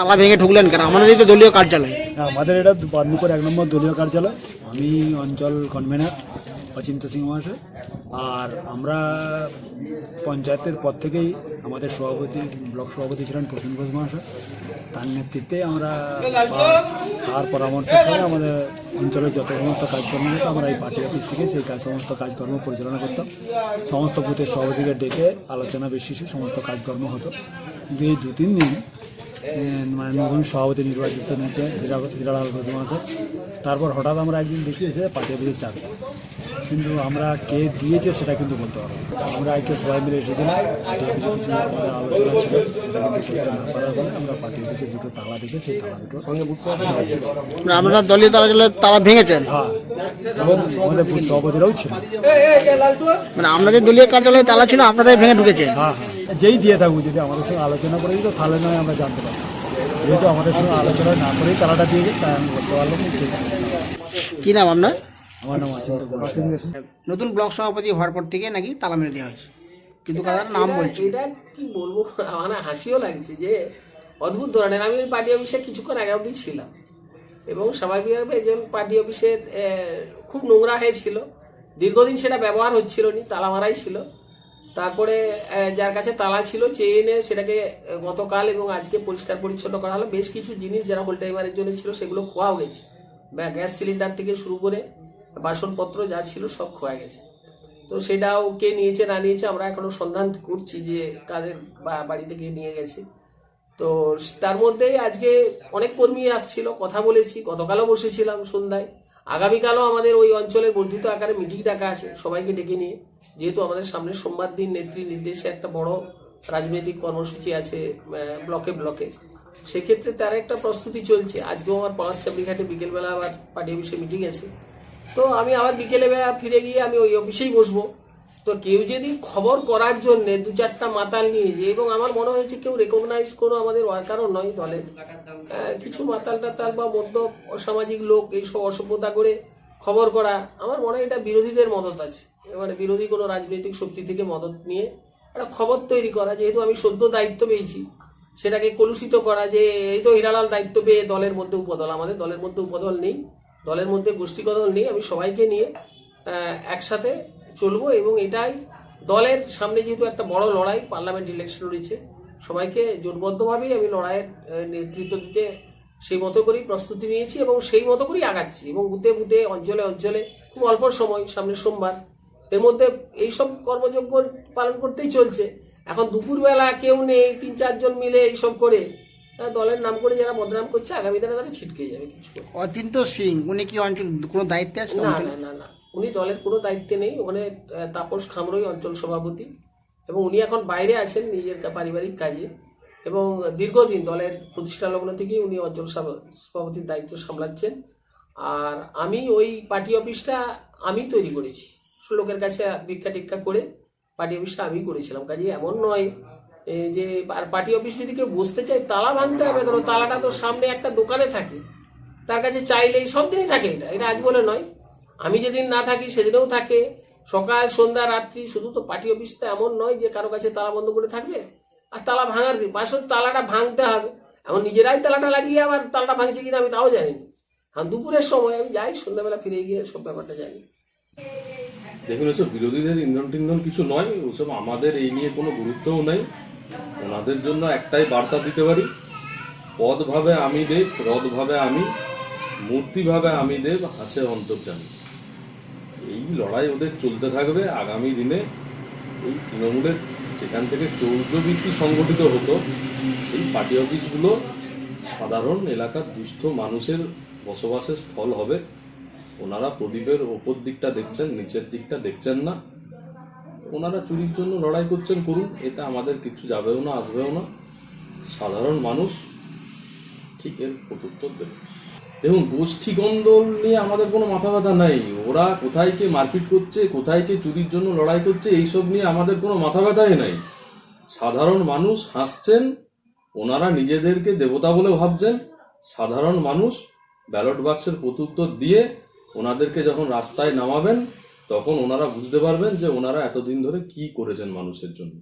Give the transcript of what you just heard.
তালা ভেঙে ঢুকলেন কেন? আমাদের তো দলীয় কার্যালয়। আমাদের এটা বার্নুপুর এক নম্বর দলীয় কার্যালয়। আমি অঞ্চল কনভেনার অচিন্ত সিং মহাশয় আর আমরা পঞ্চায়েতের পর থেকেই আমাদের সভাপতি, ব্লক সভাপতি ছিলেন প্রসেন ঘোষ মহাশয়। তার নেতৃত্বে আমরা তার পরামর্শ করে আমাদের অঞ্চলের যত সমস্ত কাজকর্ম হতো আমরা এই পার্টি অফিস থেকে সেই কাজ, সমস্ত কাজকর্ম পরিচালনা করতাম। সমস্ত বুথের সভাপতিকে ডেকে আলোচনা বেশিসে সমস্ত কাজকর্ম হতো। কিন্তু এই দু তিন দিন মানে নতুন সভাপতি নির্বাচিত নিয়েছে হীরা- হীরালাল ঘোষ মহাশয় তারপর হঠাৎ আমরা একদিন দেখিয়েছে পার্টি অফিসের চাকরি কিন্তু আমরা কে দিয়েছে সেটা কিন্তু বলতে পারব আমরা আজকে সবাই মিলে এসেছিলাম অফিসে আলোচনা ছিল সেটা কিন্তু আমরা পার্টি অফিসে দুটো তালা দেখে সেই তালা দুটো মানে আপনারা দলীয় কার্যালয়ে তালা ভেঙেছেন হ্যাঁ আমাদের সভাপতিরাও ছিল। মানে আপনাদের দলীয় কার্যালয়ে তালা ছিল আপনারাই ভেঙে ঢুকেছেন। হ্যাঁ হ্যাঁ। যেই দিয়ে থাকুক যদি আমাদের সঙ্গে আলোচনা করে দিত তাহলে নয় আমরা জানতে পারতাম। যেহেতু আমাদের সঙ্গে আলোচনা না করেই তালাটা দিয়ে গেছে তাই আমি বলতে পারলাম আছে। কি নাম আপনার? আমার নাম কুমার। নতুন ব্লক সভাপতি হওয়ার পর থেকে নাকি তালা মেরে দেওয়া হয়েছে? কিন্তু কাদার নাম বলছে। এটা কি বলব? আমার হাসিও লাগছে যে অদ্ভুত ধরনের। আমি ওই পার্টি অফিসে কিছুক্ষণ আগে অবধি ছিলাম। এবং স্বাভাবিকভাবে যে পার্টি অফিসের খুব নোংরা হয়েছিল। দীর্ঘদিন সেটা ব্যবহার হচ্ছিল নি তালা মারাই ছিল। তারপরে যার কাছে তালা ছিল চেয়ে এনে সেটাকে গতকাল এবং আজকে পরিষ্কার পরিচ্ছন্ন করা হলো। বেশ কিছু জিনিস যারা হোল টাইমারের জন্য ছিল, সেগুলো খোয়াও গেছে। গ্যাস সিলিন্ডার থেকে শুরু করে বাসনপত্র যা ছিল সব খোয়া গেছে। তো সেটাও কে নিয়েছে, না নিয়েছে, আমরা এখনও সন্ধান করছি যে কাদের বাড়ি থেকে নিয়ে গেছে। তো তার মধ্যেই আজকে অনেক কর্মী আসছিল, কথা বলেছি, গতকালও বসেছিলাম সন্ধ্যায়। আগামীকালও আমাদের ওই অঞ্চলের বর্ধিত আকারে মিটিং ডাকা আছে, সবাইকে ডেকে নিয়ে। যেহেতু আমাদের সামনে সোমবার দিন নেত্রী নির্দেশে একটা বড় রাজনৈতিক কর্মসূচি আছে ব্লকে ব্লকে সেক্ষেত্রে তার একটা প্রস্তুতি চলছে। আজকেও আমার পলাশ চাবড়িঘাটে বিকেলবেলা আবার পার্টি অফিসে মিটিং আছে। তো আমি আবার বিকেলে বেলা ফিরে গিয়ে আমি ওই অফিসেই বসবো। তো কেউ যদি খবর করার জন্য দু চারটা মাতাল নিয়ে যে এবং আমার মনে হয়েছে কেউ রেকগনাইজ কোনো আমাদের ওয়ার্কারও নয় দলের কিছু মাতাল টাতাল বা মধ্য অসামাজিক লোক এইসব অসভ্যতা করে খবর করা, আমার মনে হয় এটা বিরোধীদের মদত আছে। মানে বিরোধী কোনো রাজনৈতিক শক্তি থেকে মদত নিয়ে একটা খবর তৈরি করা, যেহেতু আমি সদ্য দায়িত্ব পেয়েছি, সেটাকে কলুষিত করা যে এই তো হিরালাল দায়িত্ব পেয়ে দলের মধ্যে উপদল, আমাদের দলের মধ্যে উপদল নেই, দলের মধ্যে গোষ্ঠীকদল নেই, আমি সবাইকে নিয়ে একসাথে চলবো এবং এটাই দলের সামনে যেহেতু একটা বড় লড়াই পার্লামেন্ট ইলেকশন রয়েছে সবাইকে জোটবদ্ধভাবেই আমি লড়াইয়ের নেতৃত্ব দিতে সেই মতো করেই প্রস্তুতি নিয়েছি এবং সেই মতো করেই আগাচ্ছি এবং বুথে বুথে অঞ্চলে অঞ্চলে খুব অল্প সময় সামনে সোমবার। এর মধ্যে এইসব কর্মযজ্ঞ পালন করতেই চলছে। এখন দুপুরবেলা কেউ নেই তিন চারজন মিলে এইসব করে দলের নাম করে যারা বদনাম করছে আগামী দিনে তারা ছিটকে যাবে কিছু। অচিন্ত সিং উনি কি অঞ্চল কোনো দায়িত্বে আছে না না না না। উনি দলের কোনো দায়িত্বে নেই, ওখানে তাপস খামরই অঞ্চল সভাপতি এবং উনি এখন বাইরে আছেন নিজের পারিবারিক কাজে এবং দীর্ঘদিন দলের প্রতিষ্ঠা লগ্ন থেকেই উনি অঞ্চল সভা- সভাপতির দায়িত্ব সামলাচ্ছেন। আর আমি ওই পার্টি অফিসটা আমি তৈরি করেছি, লোকের কাছে ভিক্ষা টিক্ষা করে পার্টি অফিসটা আমি করেছিলাম। কাজে এমন নয় যে, আর পার্টি অফিস যদি কেউ বসতে চায়, তালা ভাঙতে হবে কারণ তালাটা তো সামনে একটা দোকানে থাকে, তার কাছে চাইলেই সব দিনই থাকে এটা। এটা আজ বলে নয় আমি যেদিন না থাকি, সেদিনেও থাকে। সকাল, সন্ধ্যা, রাত্রি শুধু তো পার্টি অফিস তো এমন নয় যে কারও কাছে তালা বন্ধ করে থাকবে আর তালা ভাঙার কি? বাসন তালাটা ভাঙতে হবে। এমন নিজেরাই তালাটা লাগিয়ে আবার তালাটা ভাঙছে কিনা আমি তাও জানি হ্যাঁ দুপুরের সময় আমি যাই, সন্ধ্যাবেলা ফিরে গিয়ে সব ব্যাপারটা জানি। দেখুন, এসব বিরোধীদের ইন্ধন টিন্ধন কিছু নয়, ওসব আমাদের এই নিয়ে কোনো গুরুত্বও নেই। ওনাদের জন্য একটাই বার্তা দিতে পারি, পদভাবে আমি দেব, রদভাবে আমি, মূর্তিভাবে আমি দেব, হাসে অন্তর্জামী এই লড়াই ওদের চলতে থাকবে আগামী দিনে। এই তৃণমূলের যেখান থেকে চৌর্যবৃত্তি সংগঠিত হতো, সেই পার্টি অফিসগুলো সাধারণ এলাকার দুস্থ মানুষের বসবাসের স্থল হবে। ওনারা প্রদীপের ওপর দিকটা দেখছেন, নিচের দিকটা দেখছেন না। ওনারা চুরির জন্য লড়াই করছেন, করুন, এটা আমাদের কিছু যাবেও না, আসবেও না। সাধারণ মানুষ ঠিক এর প্রত্যুত্তর দেবে। দেখুন গোষ্ঠী গন্ডল নিয়ে আমাদের কোনো মাথা ব্যথা নাই। ওরা কোথায় কে মারপিট করছে, কোথায় কে চুরির জন্য লড়াই করছে, এইসব নিয়ে আমাদের কোনো মাথা ব্যথাই নাই। সাধারণ মানুষ হাসছেন, ওনারা নিজেদেরকে দেবতা বলে ভাবছেন। সাধারণ মানুষ ব্যালট বাক্সের প্রত্যুত্তর দিয়ে ওনাদেরকে যখন রাস্তায় নামাবেন, তখন ওনারা বুঝতে পারবেন যে ওনারা এতদিন ধরে কি করেছেন মানুষের জন্য।